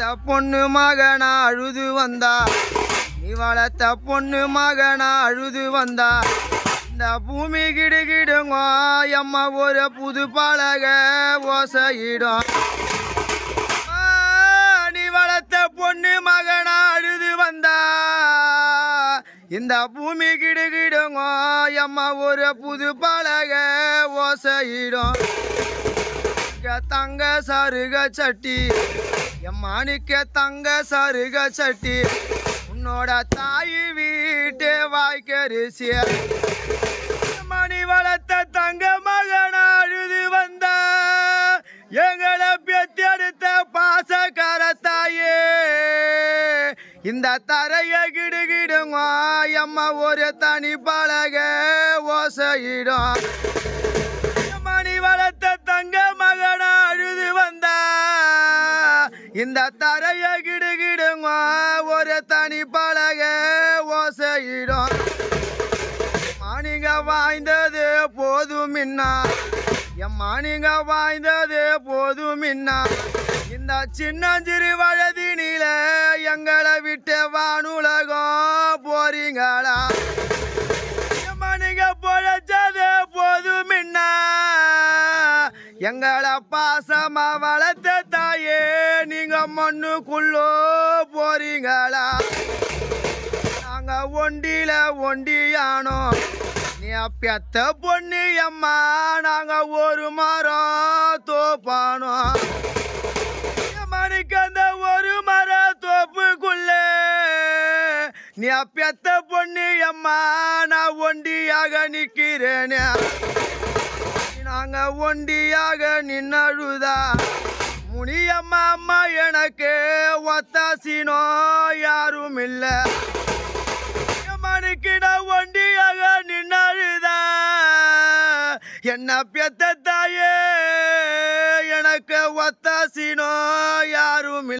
வளர்த்த பொண்ணு மகனா அழுது வந்தா. நீ வளர்த்த பொண்ணு மகனா அழுது வந்தா. இந்த பூமி கிடுகிடுங்கோ எம்மா ஒரு புது பழக ஓசையிடும். நீ வளர்த்த பொண்ணு மகனா அழுது வந்தா. இந்த பூமி கிடுகிடுங்கோ எம்மா ஒரு புது பழக ஓசையிடும். தங்க சருக சட்டி எம்மானிக்க தங்க சருக சட்டி உன்னோட தாய் வீட்டு வாய்க்கரிசிய மணி வளர்த்த தங்க மகன் அழுது வந்த. எங்களை பெத்தெடுத்த பாசக்கார தாயே. இந்த தரைய கிடுகிடுங்க எம்மா ஒரு தனி பழக ஓசையிடும். இந்த தரைய கிடுகிடுங்க ஒரு தனி பழக ஓசையிடும். மானிங்க வாய்ந்தது போதுமின்னா என் மானிங்க வாய்ந்தது போதுமின்னா இந்த சின்னஞ்சிறு வயதினில எங்களை விட்டு வானுலகம் போறீங்களா? மணிக பொழைச்சது போதுமின்னா எங்களை பாசமா வளர்த்த தாயே மண்ணுக்குள்ளோ போறீங்களா? நாங்க ஒண்டியில ஒண்டியானோ? நீ பெத்த பொண்ணு அம்மா நாங்க ஒரு மரம் தோப்பானோ? மணிக்கு அந்த ஒரு மர தோப்புக்குள்ளே. நீ பெத்த பொண்ணு அம்மா நான் ஒண்டியாக நிற்கிறேனே நாங்க ஒண்டியாக நின்னழுதா? மாமா அம்மா எனக்கு ஒத்தாசினோ யாரும் இல்லை மணிக்கிட ஒண்டியாக நின்னாருதா என்ன பெத்த தாயே எனக்கு ஒத்தாசினோ யாரும் இல்லை